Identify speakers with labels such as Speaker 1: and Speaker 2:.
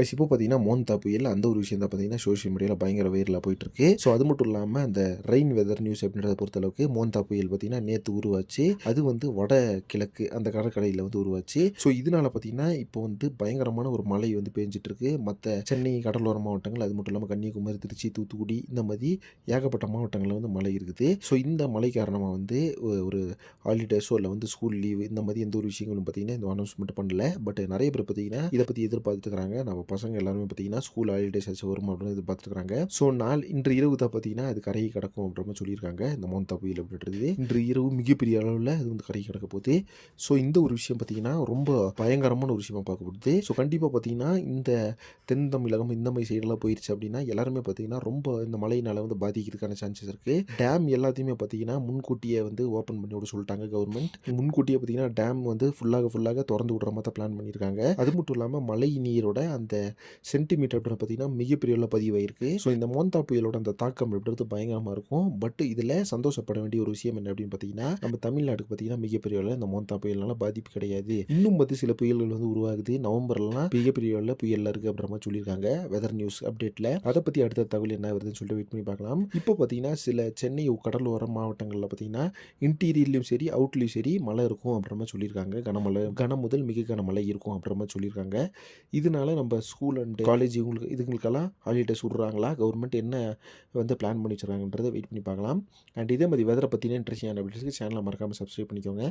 Speaker 1: Plus இப்போ பார்த்தீங்கன்னா மோந்தா புயல் அந்த ஒரு விஷயம் தான் பார்த்தீங்கன்னா சோஷியல் மீடியாவில் பயங்கர வைரலாக போயிட்டு இருக்கு ஸோ அது மட்டும் இல்லாமல் அந்த ரெயின் வெதர் நியூஸ் அப்படின்றத பொறுத்தளவுக்கு மோந்தா புயல் பார்த்தீங்கன்னா நேற்று உருவாச்சு. அது வந்து வட கிழக்கு அந்த கடற்கரையில் வந்து உருவாச்சு. ஸோ இதனால பார்த்தீங்கன்னா இப்போ வந்து பயங்கரமான ஒரு மழை வந்து பெஞ்சிட்டு இருக்கு மற்ற சென்னை கடலோர மாவட்டங்கள் அது மட்டும் இல்லாமல் கன்னியாகுமரி திருச்சி தூத்துக்குடி இந்த மாதிரி ஏகப்பட்ட மாவட்டங்களில் வந்து மழை இருக்குது. ஸோ இந்த மழை காரணமாக வந்து ஒரு ஹாலிடேஸோ இல்லை வந்து ஸ்கூல் லீவு இந்த மாதிரி எந்த ஒரு விஷயங்களும் பார்த்தீங்கன்னா இந்த அனௌன்ஸ்மெண்ட் பண்ணல. பட் நிறைய பேர் பார்த்தீங்கன்னா இதை பற்றி எதிர்பார்த்துட்டு இருக்காங்க நம்ம பசங்க எல்லாருமே பார்த்தீங்கன்னா ஸ்கூல் ஹாலிடேஸ் ஆச்சு வரும் அப்படின்னு எதிர்பார்த்துருக்காங்க ஸோ நாள் இன்று இரவு தான் பார்த்தீங்கன்னா அது கரையை கிடக்கும் அப்படின்ற மாதிரி சொல்லியிருக்காங்க. இந்த மோந்தா புயல் அப்படின்றது இன்று இரவு மிகப்பெரிய அளவில் அது வந்து கரையை கிடக்க போகுது. ஸோ இந்த ஒரு விஷயம் பார்த்தீங்கன்னா ரொம்ப பயங்கரமான ஒரு விஷயமா பார்க்கப்படுது. ஸோ கண்டிப்பாக பார்த்தீங்கன்னா இந்த தென் தமிழகம் இந்த மாதிரி சைடெல்லாம் போயிடுச்சு அப்படின்னா எல்லாருமே பார்த்தீங்கன்னா ரொம்ப இந்த மழையினால வந்து பாதிக்கிறதுக்கான சான்சஸ் இருக்குது டேம் எல்லாத்தையுமே பார்த்தீங்கன்னா முன்கூட்டியே வந்து ஓப்பன் பண்ணி விட சொல்லிட்டாங்க கவர்மெண்ட் முன்கூட்டியே பார்த்தீங்கன்னா டேம் வந்து ஃபுல்லாக ஃபுல்லாக திறந்து விடுற மாதிரி பிளான் பண்ணியிருக்காங்க. அது மட்டும் இல்லாமல் மழை நீரோட அந்த சென்டிமீட்டர் அப்படின்னு பார்த்தீங்கன்னா மிகப்பெரிய அளவில் பதிவாயிருக்கு ஸோ இந்த மோந்தா புயலோட அந்த தாக்கம் அப்படின்றது பயங்கரமாக இருக்கும். பட் இதில் சந்தோஷப்பட வேண்டிய ஒரு விஷயம் என்ன அப்படின்னு பார்த்தீங்கன்னா நம்ம தமிழ்நாட்டுக்கு பார்த்தீங்கன்னா மிகப்பெரிய அளவில் இந்த மோந்தா புயல்னால பாதிப்பு கிடையாது. இன்னும் வந்து சில புயல்கள் வந்து உருவாகுது. நவம்பர்லாம் மிகப்பெரிய அளவில் புயலில் இருக்குது அப்படின்ற மாதிரி சொல்லியிருக்காங்க. வெதர் நியூஸ் அப்டேட்டில் அதை பற்றி அடுத்த தகவல் என்ன வருதுன்னு சொல்லிட்டு வெயிட் பண்ணி பார்க்கலாம். இப்போ பார்த்தீங்கன்னா சில சென்னை கடலோர மாவட்டங்களில் பார்த்தீங்கன்னா இன்டீரியர்லையும் சரி அவுட்லேயும் சரி மழை இருக்கும் அப்படின்ற மாதிரி சொல்லியிருக்காங்க. கனமழை கன முதல் மிக கனமழை இருக்கும் அப்படின்ற மாதிரி சொல்லியிருக்காங்க. இதனால நம்ம ஸ்கூல் அண்ட் காலேஜ் இவங்களுக்கு இதுங்களுக்கெல்லாம் ஹாலிடேஸ் விட்றாங்களா? கவர்மெண்ட் என்ன வந்து பிளான் பண்ணி வச்சுருக்காங்கன்றதை வெயிட் பண்ணி பார்க்கலாம். அண்ட் இதே மாதிரி வெதரை பற்றின இன்ட்ரெஸ்டிங் அப்டேட்ஸ்க்கு சேனலை மறக்காமல் சப்ஸ்கிரைப் பண்ணிக்கோங்க.